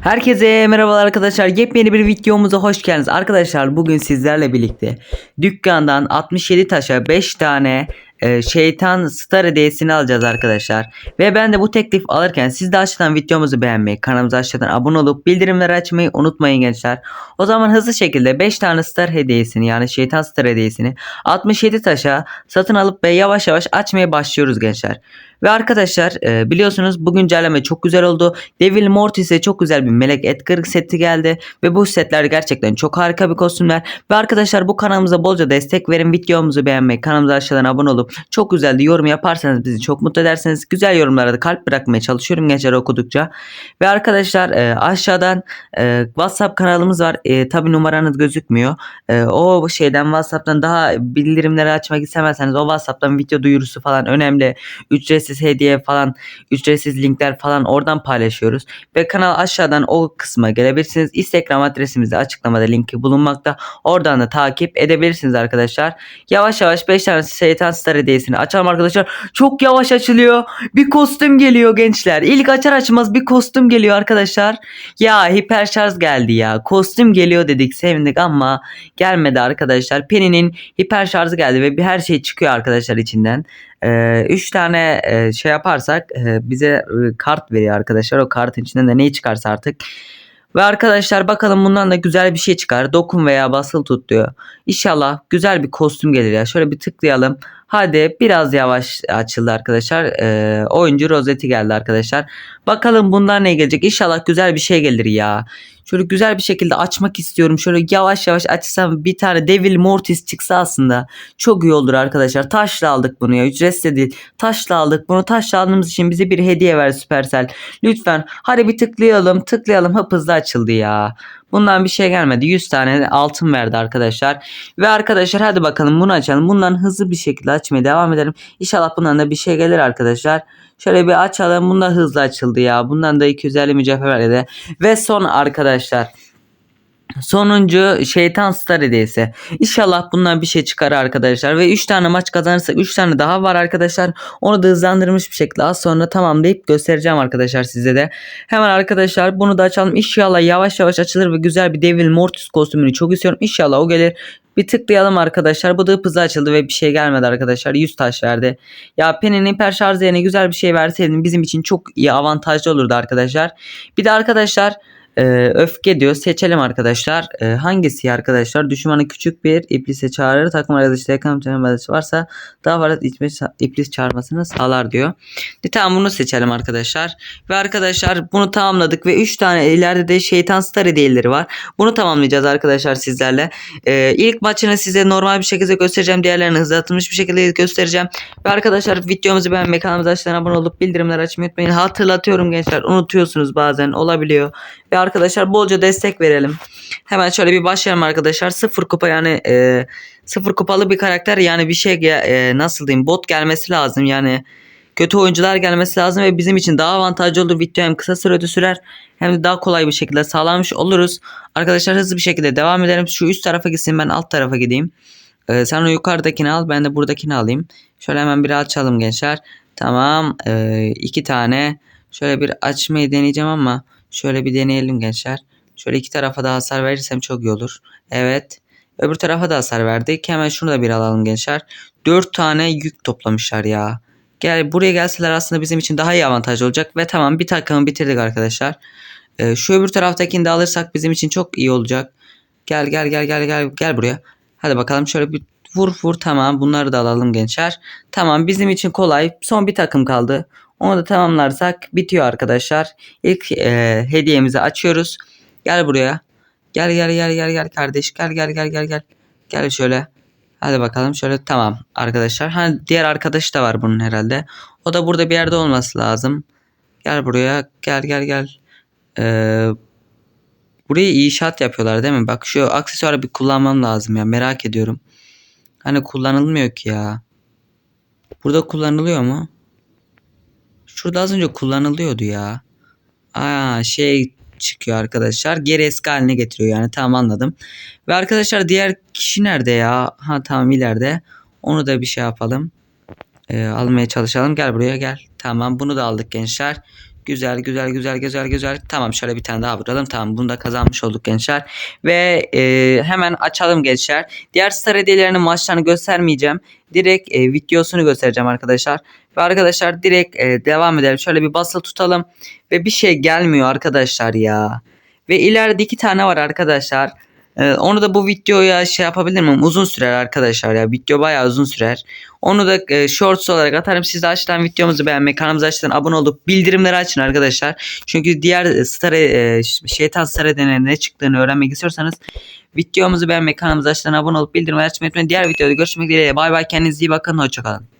Herkese merhabalar arkadaşlar. Yepyeni bir videomuza hoş geldiniz. Arkadaşlar bugün sizlerle birlikte dükkandan 67 taşa 5 tane e, şeytan star hediyesini alacağız arkadaşlar. Ve ben de bu teklif alırken siz de aşağıdan videomuzu beğenmeyi, kanalımıza aşağıdan abone olup bildirimleri açmayı unutmayın gençler. O zaman hızlı şekilde 5 tane star hediyesini yani şeytan star hediyesini 67 taşa satın alıp ve yavaş yavaş açmaya başlıyoruz gençler. Ve arkadaşlar e, biliyorsunuz bu güncelleme çok güzel oldu. Devil Mortis'e çok güzel bir Melek Edgar seti geldi. Ve bu setler gerçekten çok harika bir kostümler. Ve arkadaşlar bu kanalımıza bolca destek verin. Videomuzu beğenmeyi, kanalımıza aşağıdan abone olup çok güzel de yorum yaparsanız bizi çok mutlu ederseniz. Güzel yorumlara da kalp bırakmaya çalışıyorum gençler okudukça. Ve arkadaşlar e, aşağıdan e, WhatsApp kanalımız var. E, tabi numaranız gözükmüyor. E, o şeyden WhatsApp'tan daha bildirimleri açmak istemezseniz o WhatsApp'tan video duyurusu falan önemli. Ücretsiz hediye falan, ücretsiz linkler falan oradan paylaşıyoruz. Ve kanal aşağıdan o kısma gelebilirsiniz. Instagram adresimizde açıklamada linki bulunmakta. Oradan da takip edebilirsiniz arkadaşlar. Yavaş yavaş 5 tane şeytan star hediyesini açalım arkadaşlar. Çok yavaş açılıyor. Bir kostüm geliyor gençler. İlk açar açmaz bir kostüm geliyor arkadaşlar. Ya hiper şarj geldi ya. Kostüm geliyor dedik sevindik ama gelmedi arkadaşlar. Penny'nin hiper şarjı geldi ve bir her şey çıkıyor arkadaşlar içinden. 3 tane e, şey yaparsak e, bize e, kart veriyor arkadaşlar. O kartın içinden de neyi çıkarsa artık. Ve arkadaşlar bakalım bundan da güzel bir şey çıkar. Dokun veya basılı tut diyor. İnşallah güzel bir kostüm gelir ya. Şöyle bir tıklayalım. Hadi biraz yavaş açıldı arkadaşlar. Ee, oyuncu rozeti geldi arkadaşlar. Bakalım bundan ne gelecek. İnşallah güzel bir şey gelir ya. Şöyle güzel bir şekilde açmak istiyorum. Şöyle yavaş yavaş açsam bir tane Devil Mortis çıksa aslında çok iyi olur arkadaşlar. Taşla aldık bunu ya. Ücretsiz de değil. Taşla aldık bunu. Taşla aldığımız için bize bir hediye ver Supercell. Lütfen hadi bir tıklayalım. Tıklayalım. Hıp hızlı açıldı ya. Bundan bir şey gelmedi. 100 tane altın verdi arkadaşlar. Ve arkadaşlar hadi bakalım bunu açalım. Bundan hızlı bir şekilde açmaya devam edelim. İnşallah bundan da bir şey gelir arkadaşlar. Şöyle bir açalım. Bunda hızlı açıldı ya. Bundan da 250 mücevher verdi. Ve son arkadaşlar. Sonuncu şeytan star hediyesi. İnşallah bundan bir şey çıkar arkadaşlar. Ve 3 tane maç kazanırsak 3 tane daha var arkadaşlar. Onu da hızlandırmış bir şekilde az sonra tamamlayıp göstereceğim arkadaşlar size de. Hemen arkadaşlar bunu da açalım. İnşallah yavaş yavaş açılır ve güzel bir Devil Mortis kostümünü çok istiyorum. İnşallah o gelir. Bir tıklayalım arkadaşlar. Bu da hızlı açıldı ve bir şey gelmedi arkadaşlar. 100 taş verdi. Ya Penny'nin hiper şarj yerine güzel bir şey verseydin bizim için çok iyi avantajlı olurdu arkadaşlar. Bir de arkadaşlar ee, öfke diyor. Seçelim arkadaşlar. Ee, hangisi arkadaşlar? Düşmanı küçük bir iblise çağırır. Takım arkadaşı yakın arkadaşı varsa daha fazla iblis, çağırmasını sağlar diyor. E, tamam bunu seçelim arkadaşlar. Ve arkadaşlar bunu tamamladık ve 3 tane ileride de şeytan star hediyeleri var. Bunu tamamlayacağız arkadaşlar sizlerle. Ee, ilk maçını size normal bir şekilde göstereceğim. Diğerlerini hızlatılmış bir şekilde göstereceğim. Ve arkadaşlar videomuzu beğenmeyi kanalımıza abone olup bildirimleri açmayı unutmayın. Hatırlatıyorum gençler. Unutuyorsunuz bazen olabiliyor. Ve arkadaşlar bolca destek verelim. Hemen şöyle bir başlayalım arkadaşlar. Sıfır kupa yani e, sıfır kupalı bir karakter yani bir şey e, nasıl diyeyim bot gelmesi lazım yani kötü oyuncular gelmesi lazım ve bizim için daha avantajlı olur. Video hem kısa sürede sürer hem de daha kolay bir şekilde sağlanmış oluruz. Arkadaşlar hızlı bir şekilde devam edelim. Şu üst tarafa gitsin ben alt tarafa gideyim. Ee, sen o yukarıdakini al ben de buradakini alayım. Şöyle hemen bir açalım gençler. Tamam ee, iki tane şöyle bir açmayı deneyeceğim ama Şöyle bir deneyelim gençler. Şöyle iki tarafa da hasar verirsem çok iyi olur. Evet. Öbür tarafa da hasar verdik. Hemen şunu da bir alalım gençler. Dört tane yük toplamışlar ya. Gel buraya gelseler aslında bizim için daha iyi avantaj olacak. Ve tamam bir takımı bitirdik arkadaşlar. Ee, şu öbür taraftakini de alırsak bizim için çok iyi olacak. Gel gel gel gel gel gel buraya. Hadi bakalım şöyle bir vur vur tamam bunları da alalım gençler. Tamam bizim için kolay. Son bir takım kaldı. Onu da tamamlarsak bitiyor arkadaşlar. İlk e, hediyemizi açıyoruz. Gel buraya. Gel gel gel gel gel kardeş. Gel gel gel gel gel. Gel şöyle. Hadi bakalım şöyle tamam arkadaşlar. Ha diğer arkadaş da var bunun herhalde. O da burada bir yerde olması lazım. Gel buraya. Gel gel gel. Ee, burayı inşaat yapıyorlar değil mi? Bak şu aksesuarı bir kullanmam lazım ya. Merak ediyorum. Hani kullanılmıyor ki ya. Burada kullanılıyor mu? Şurada az önce kullanılıyordu ya. Aa şey çıkıyor arkadaşlar. Geri eski haline getiriyor yani tamam anladım. Ve arkadaşlar diğer kişi nerede ya? Ha tamam ileride. Onu da bir şey yapalım. Ee, almaya çalışalım. Gel buraya gel. Tamam bunu da aldık gençler. Güzel güzel güzel güzel güzel. Tamam şöyle bir tane daha vuralım. Tamam bunu da kazanmış olduk gençler. Ve e, hemen açalım gençler. Diğer star hediyelerinin maçlarını göstermeyeceğim. Direkt e, videosunu göstereceğim arkadaşlar. Ve arkadaşlar direkt e, devam edelim. Şöyle bir basılı tutalım. Ve bir şey gelmiyor arkadaşlar ya. Ve ileride iki tane var arkadaşlar. Ee, onu da bu videoya şey yapabilir miyim? Uzun sürer arkadaşlar ya. Video bayağı uzun sürer. Onu da e, shorts olarak atarım. Siz de aşağıdan videomuzu beğenmeyi, kanalımıza aşağıdan abone olup bildirimleri açın arkadaşlar. Çünkü diğer star e, şeytan star deneyinin ne çıktığını öğrenmek istiyorsanız videomuzu beğenmeyi, kanalımıza aşağıdan abone olup bildirimleri açmayı unutmayın. Diğer videoda görüşmek dileğiyle. Bay bay. Kendinize iyi bakın. Hoşçakalın.